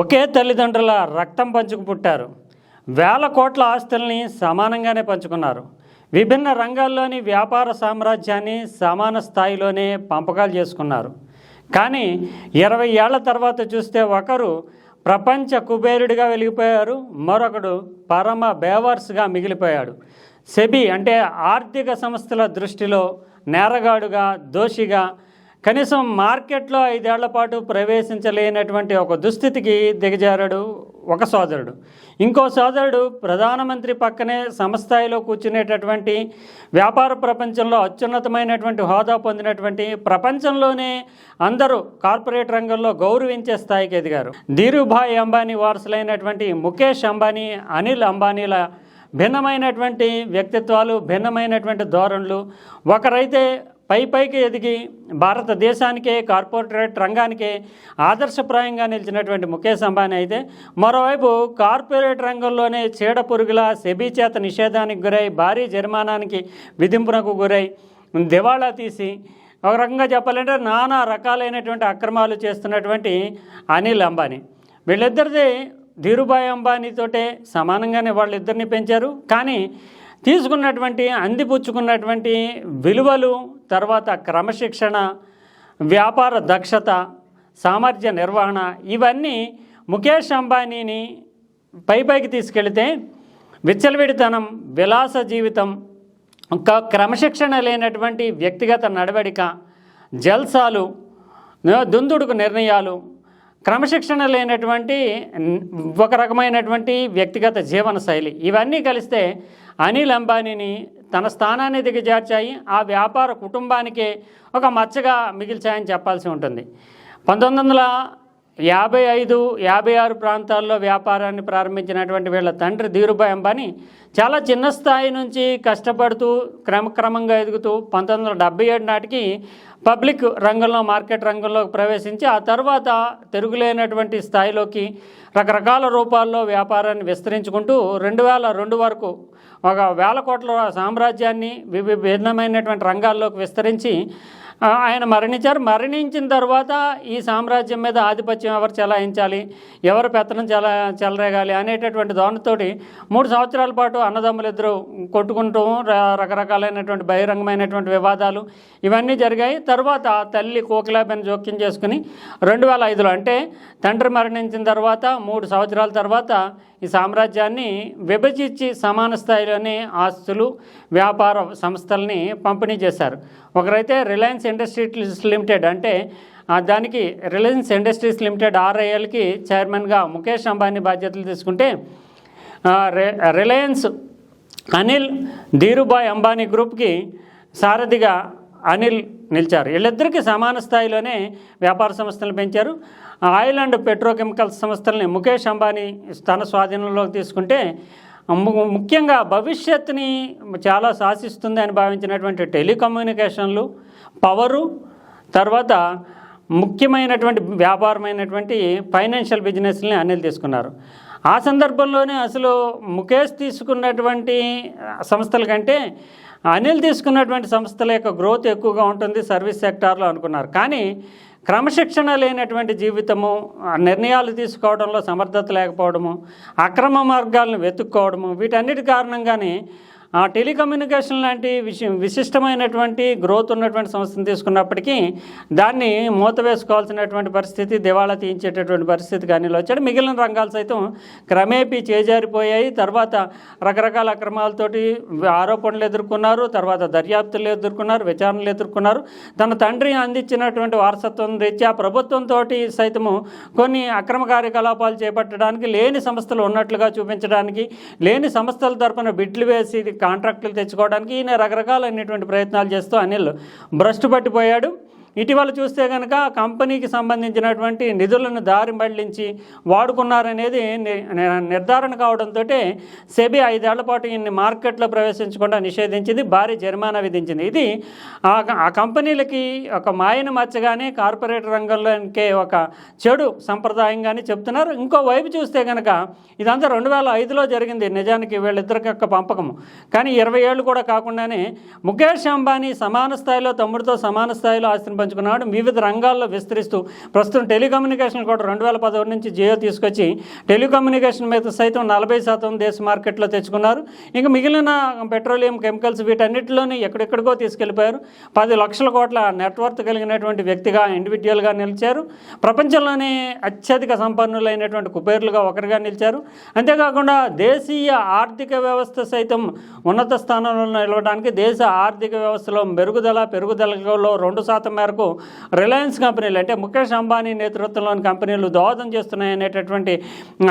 ఒకే తల్లిదండ్రుల రక్తం పంచుకు పుట్టారు. వేల కోట్ల ఆస్తుల్ని సమానంగానే పంచుకున్నారు. విభిన్న రంగాల్లోని వ్యాపార సామ్రాజ్యాన్ని సమాన స్థాయిలోనే పంపకాలు చేసుకున్నారు. కానీ ఇరవై ఏళ్ళ తర్వాత చూస్తే ఒకరు ప్రపంచ కుబేరుడిగా వెలిగిపోయారు మరొకడు పరమ బేవర్స్గా మిగిలిపోయాడు. సెబీ అంటే ఆర్థిక సంస్థల దృష్టిలో నేరగాడుగా దోషిగా కనీసం మార్కెట్లో ఐదేళ్ళ పాటు ప్రవేశించలేనటువంటి ఒక దుస్థితికి దిగజారాడు ఒక సోదరుడు. ఇంకో సోదరుడు ప్రధానమంత్రి పక్కనే సమస్థాయిలో కూర్చునేటటువంటి వ్యాపార ప్రపంచంలో అత్యున్నతమైనటువంటి హోదా పొందినటువంటి ప్రపంచంలోనే అందరూ కార్పొరేట్ రంగంలో గౌరవించే స్థాయికి ఎదిగారు. ధీరుభాయ్ అంబానీ వారసులైనటువంటి ముఖేష్ అంబానీ అనిల్ అంబానీల భిన్నమైనటువంటి వ్యక్తిత్వాలు భిన్నమైనటువంటి ధోరణులు. ఒకరైతే పై పైకి ఎదిగి భారతదేశానికే కార్పొరేట్ రంగానికే ఆదర్శప్రాయంగా నిలిచినటువంటి ముఖేష్ అంబానీ అయితే మరోవైపు కార్పొరేట్ రంగంలోనే చీడ పురుగుల సెబీ చేత నిషేధానికి గురై భారీ జరిమానానికి విధింపునకు గురై దివాళా తీసి ఒక రకంగా చెప్పాలంటే నానా రకాలైనటువంటి అక్రమాలు చేస్తున్నటువంటి అనిల్ అంబానీ. వీళ్ళిద్దరిది ధీరుభాయ్ అంబానీతోటే సమానంగానే వాళ్ళిద్దరిని పెంచారు. కానీ తీసుకున్నటువంటి అందిపుచ్చుకున్నటువంటి విలువలు తర్వాత క్రమశిక్షణ వ్యాపార దక్షత సామర్థ్య నిర్వహణ ఇవన్నీ ముఖేష్ అంబానీని పై పైకి తీసుకెళితే విచ్చలవిడితనం విలాస జీవితం క క్రమశిక్షణ లేనటువంటి వ్యక్తిగత నడవడిక జల్సాలు దుందుడుకు నిర్ణయాలు క్రమశిక్షణ లేనటువంటి ఒక రకమైనటువంటి వ్యక్తిగత జీవన శైలి ఇవన్నీ కలిస్తే అనిల్ అంబానీని తన స్థానాన్ని దిగజార్చాయి. ఆ వ్యాపార కుటుంబానికే ఒక మచ్చగా మిగిల్చాయని చెప్పాల్సి ఉంటుంది. పంతొమ్మిది వందల యాభై ఐదు యాభై ఆరు ప్రాంతాల్లో వ్యాపారాన్ని ప్రారంభించినటువంటి వీళ్ళ తండ్రి ధీరుభాయ్ అంబానీ చాలా చిన్న స్థాయి నుంచి కష్టపడుతూ క్రమక్రమంగా ఎదుగుతూ పంతొమ్మిది వందల డెబ్బై ఏడు నాటికి పబ్లిక్ రంగంలో మార్కెట్ రంగంలోకి ప్రవేశించి ఆ తర్వాత తిరుగులేనటువంటి స్థాయిలోకి రకరకాల రూపాల్లో వ్యాపారాన్ని విస్తరించుకుంటూ రెండు వేల రెండు వరకు ఒక వేల కోట్ల సామ్రాజ్యాన్ని విభిన్నమైనటువంటి భిన్నమైనటువంటి రంగాల్లోకి విస్తరించి ఆయన మరణించారు. మరణించిన తర్వాత ఈ సామ్రాజ్యం మీద ఆధిపత్యం ఎవరు చెలాయించాలి? ఎవరు పెత్తనం చెల చెలరేగాలి అనేటటువంటి ధోరణితోటి మూడు సంవత్సరాల పాటు అన్నదమ్ములు ఇద్దరు కొట్టుకుంటూ రకరకాలైనటువంటి బహిరంగమైనటువంటి వివాదాలు ఇవన్నీ జరిగాయి. తర్వాత తల్లి కోకిలాబెన్ జోక్యం చేసుకుని రెండు వేల ఐదులో అంటే తండ్రి మరణించిన తర్వాత మూడు సంవత్సరాల తర్వాత ఈ సామ్రాజ్యాన్ని విభజించి సమాన స్థాయిలోనే ఆస్తులు వ్యాపార సంస్థల్ని పంపిణీ చేశారు. ఒకరైతే రిలయన్స్ ఇండస్ట్రీస్ లిమిటెడ్ అంటే దానికి రిలయన్స్ ఇండస్ట్రీస్ లిమిటెడ్ ఆర్ఐఎల్కి చైర్మన్గా ముఖేష్ అంబానీ బాధ్యతలు తీసుకుంటే రి- రిలయన్స్ అనిల్ ధీరుభాయ్ అంబానీ గ్రూప్కి సారథిగా అనిల్ నిలిచారు. వీళ్ళిద్దరికీ సమాన స్థాయిలోనే వ్యాపార సంస్థలు పెంచారు. ఆయిల్ అండ్ పెట్రోకెమికల్స్ సంస్థల్ని ముఖేష్ అంబానీ తన స్వాధీనంలోకి తీసుకుంటే ముఖ్యంగా భవిష్యత్తుని చాలా శాసిస్తుంది అని భావించినటువంటి టెలికమ్యూనికేషన్లు పవరు తర్వాత ముఖ్యమైనటువంటి వ్యాపారమైనటువంటి ఫైనాన్షియల్ బిజినెస్ని అనిల్ తీసుకున్నారు. ఆ సందర్భంలోనే అసలు ముఖేష్ తీసుకున్నటువంటి సంస్థల కంటే అనిల్ తీసుకున్నటువంటి సంస్థల యొక్క గ్రోత్ ఎక్కువగా ఉంటుంది సర్వీస్ సెక్టార్లో అనుకున్నారు. కానీ క్రమశిక్షణ లేనటువంటి జీవితము నిర్ణయాలు తీసుకోవడంలో సమర్థత లేకపోవడము అక్రమ మార్గాలను వెతుక్కోవడము వీటన్నిటి కారణంగానే ఆ టెలికమ్యూనికేషన్ లాంటి విష విశిష్టమైనటువంటి గ్రోత్ ఉన్నటువంటి సంస్థను తీసుకున్నప్పటికీ దాన్ని మూత వేసుకోవాల్సినటువంటి పరిస్థితి దివాళా తీయించేటటువంటి పరిస్థితి కానీ వచ్చాడు. మిగిలిన రంగాలు సైతం క్రమేపీ చేజారిపోయాయి. తర్వాత రకరకాల అక్రమాలతోటి ఆరోపణలు ఎదుర్కొన్నారు. తర్వాత దర్యాప్తులు ఎదుర్కొన్నారు విచారణలు ఎదుర్కొన్నారు. తన తండ్రి అందించినటువంటి వారసత్వం రీత్యా ప్రభుత్వంతో సైతము కొన్ని అక్రమ కార్యకలాపాలు చేపట్టడానికి లేని సంస్థలు ఉన్నట్లుగా చూపించడానికి లేని సంస్థల తరపున బిడ్లు వేసి కాంట్రాక్టులు తెచ్చుకోవడానికి ఈయన రకరకాలైనటువంటి ప్రయత్నాలు చేస్తూ అనిల్ భ్రష్టు పట్టిపోయాడు. ఇటీవల చూస్తే కనుక కంపెనీకి సంబంధించినటువంటి నిధులను దారి మళ్ళించి వాడుకున్నారనేది నిర్ధారణ కావడంతో సెబీ ఐదేళ్ళ పాటు ఇన్ని మార్కెట్లో ప్రవేశించకుండా నిషేధించింది భారీ జరిమానా విధించింది. ఇది ఆ ఆ కంపెనీలకి ఒక మాయను మచ్చగానే కార్పొరేట్ రంగంలోకే ఒక చెడు సంప్రదాయంగానే చెప్తున్నారు. ఇంకో వైపు చూస్తే కనుక ఇదంతా రెండు వేల ఐదులో జరిగింది. నిజానికి వీళ్ళిద్దరికి యొక్క పంపకము కానీ ఇరవై ఏళ్ళు కూడా కాకుండానే ముఖేష్ అంబానీ సమాన స్థాయిలో తమ్ముడితో సమాన స్థాయిలో ఆస్తిని పంచుకున్నాడు. వివిధ రంగాల్లో విస్తరిస్తూ ప్రస్తుతం టెలికమ్యూనికేషన్ కూడా రెండు వేల పదహారు నుంచి జియో తీసుకొచ్చి టెలికమ్యూనికేషన్ మీద సైతం నలభై శాతం దేశ మార్కెట్లో తెచ్చుకున్నారు. ఇంకా మిగిలిన పెట్రోలియం కెమికల్స్ వీటన్నిటిలోని ఎక్కడెక్కడికో తీసుకెళ్ళిపోయారు పది లక్షల కోట్ల నెట్వర్త్ కలిగినటువంటి వ్యక్తిగా ఇండివిజువల్గా నిలిచారు. ప్రపంచంలోనే అత్యధిక సంపన్నులైనటువంటి కుబేర్లుగా ఒకరిగా నిలిచారు. అంతేకాకుండా దేశీయ ఆర్థిక వ్యవస్థ సైతం ఉన్నత స్థానంలో నిలవడానికి దేశ ఆర్థిక వ్యవస్థలో మెరుగుదల పెరుగుదలలో రెండు శాతం వరకు రిలయన్స్ కంపెనీలు అంటే ముఖేష్ అంబానీ నేతృత్వంలోని కంపెనీలు దోహదం చేస్తున్నాయి అనేటటువంటి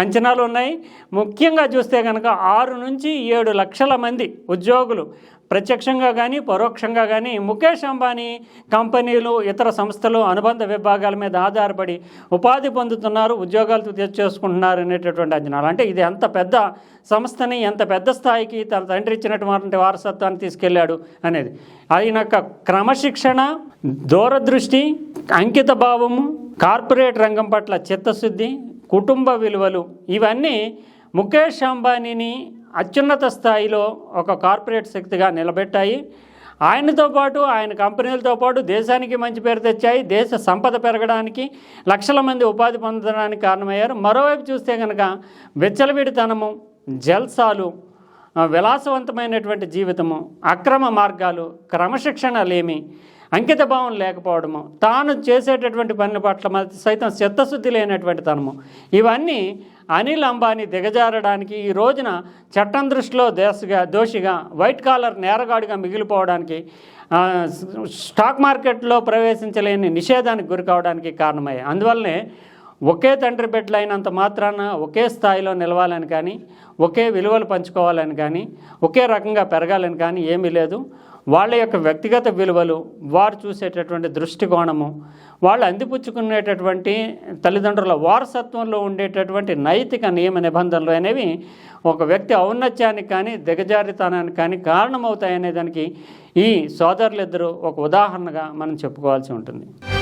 అంచనాలు ఉన్నాయి. ముఖ్యంగా చూస్తే కనుక ఆరు నుంచి ఏడు లక్షల మంది ఉద్యోగులు ప్రత్యక్షంగా కానీ పరోక్షంగా కానీ ముఖేష్ అంబానీ కంపెనీలు ఇతర సంస్థలు అనుబంధ విభాగాల మీద ఆధారపడి ఉపాధి పొందుతున్నారు ఉద్యోగాలు తెచ్చేసుకుంటున్నారు అనేటటువంటి అంచనాలు. అంటే ఇది ఎంత పెద్ద సంస్థని ఎంత పెద్ద స్థాయికి తన తండ్రి ఇచ్చినటువంటి వారసత్వాన్ని తీసుకెళ్ళాడు అనేది. ఆయన యొక్క క్రమశిక్షణ దూరదృష్టి అంకిత భావము కార్పొరేట్ రంగం పట్ల చిత్తశుద్ధి కుటుంబ విలువలు ఇవన్నీ ముఖేష్ అంబానీని అత్యున్నత స్థాయిలో ఒక కార్పొరేట్ శక్తిగా నిలబెట్టాయి. ఆయనతో పాటు ఆయన కంపెనీలతో పాటు దేశానికి మంచి పేరు తెచ్చాయి. దేశ సంపద పెరగడానికి లక్షల మంది ఉపాధి పొందడానికి కారణమయ్యారు. మరోవైపు చూస్తే కనుక విచ్చలవిడితనము జల్సాలు విలాసవంతమైనటువంటి జీవితము అక్రమ మార్గాలు క్రమశిక్షణ లేమి అంకిత భావం లేకపోవడము తాను చేసేటటువంటి పనుల పట్ల సైతం చిత్తశుద్ధి లేనటువంటి తనము. ఇవన్నీ అనిల్ అంబానీ దిగజారడానికి ఈ రోజున చట్టం దృష్టిలో దేశగా దోషిగా వైట్ కాలర్ నేరగాడిగా మిగిలిపోవడానికి స్టాక్ మార్కెట్లో ప్రవేశించలేని నిషేధానికి గురి కావడానికి కారణమయ్యాయి అందువల్లనే ఒకే తండ్రి బిడ్డలు అయినంత మాత్రాన ఒకే స్థాయిలో నిలవాలని కానీ ఒకే విలువలు పంచుకోవాలని కానీ ఒకే రకంగా పెరగాలని కానీ ఏమీ లేదు. వాళ్ళ యొక్క వ్యక్తిగత విలువలు వారు చూసేటటువంటి దృష్టికోణము వాళ్ళు అందిపుచ్చుకునేటటువంటి తల్లిదండ్రుల వారసత్వంలో ఉండేటటువంటి నైతిక నియమ నిబంధనలు అనేవి ఒక వ్యక్తి ఔన్నత్యానికి కానీ దిగజారితనానికి కానీ కారణమవుతాయనే దానికి ఈ సోదరులిద్దరూ ఒక ఉదాహరణగా మనం చెప్పుకోవాల్సి ఉంటుంది.